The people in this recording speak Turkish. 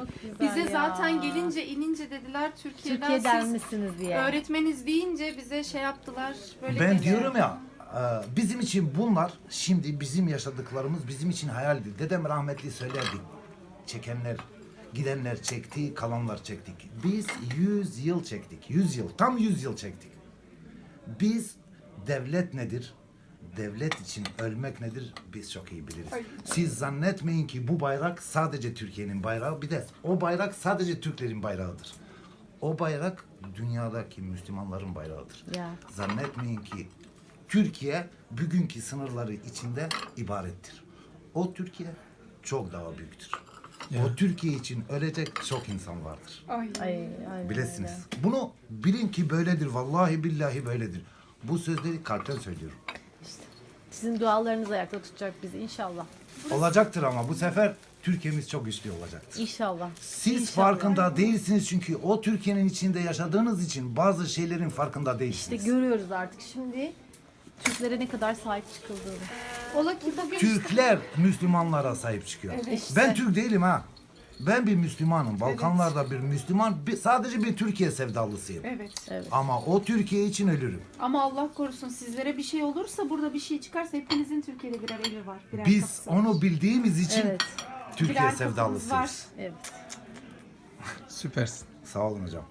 Çok güzel Bize ya. zaten gelince inince dediler Türkiye'den Türkiye'den siz misiniz diye. öğretmeniz deyince bize şey yaptılar. Böyle Ben dedi. diyorum ya e, bizim için bunlar şimdi bizim yaşadıklarımız bizim için hayaldi. Dedem rahmetli söylerdi. Çekenler, gidenler çekti, kalanlar çektik. Biz 100 yıl çektik. 100 yıl, tam 100 yıl çektik. Biz devlet nedir? Devlet için ölmek nedir? Biz çok iyi biliriz. Siz zannetmeyin ki bu bayrak sadece Türkiye'nin bayrağı. Bir de o bayrak sadece Türklerin bayrağıdır. O bayrak dünyadaki Müslümanların bayrağıdır. Ya. Zannetmeyin ki Türkiye bugünkü sınırları içinde ibarettir. O Türkiye çok daha büyüktür. O Türkiye için ölecek çok insan vardır. Ay. Ay, ay, Bilesiniz. Bunu bilin ki böyledir. Vallahi billahi böyledir. Bu sözleri kalpten söylüyorum. Sizin dualarınız ayakta tutacak bizi inşallah. Olacaktır ama bu sefer Türkiye'miz çok güçlü olacaktır. İnşallah. Siz İnşallah. farkında değilsiniz çünkü o Türkiye'nin içinde yaşadığınız için bazı şeylerin farkında İşte değilsiniz. görüyoruz artık şimdi Türklere ne kadar sahip çıkıldığını. Ola ki bugün Türkler Müslümanlara sahip çıkıyor. Evet. Ben Türk değilim ha. Ben bir Müslümanım. Balkanlarda bir Müslüman. Bir, sadece bir Türkiye sevdalısıyım. Evet. Evet. Ama o Türkiye için ölürüm. Ama Allah korusun sizlere bir şey olursa burada bir şey çıkarsa hepinizin Türkiye'de birer evi var. Birer Biz kapısı var. onu bildiğimiz için Evet. Türkiye Birer kapımız sevdalısıyız. var. Evet. Süpersin. Sağ olun hocam.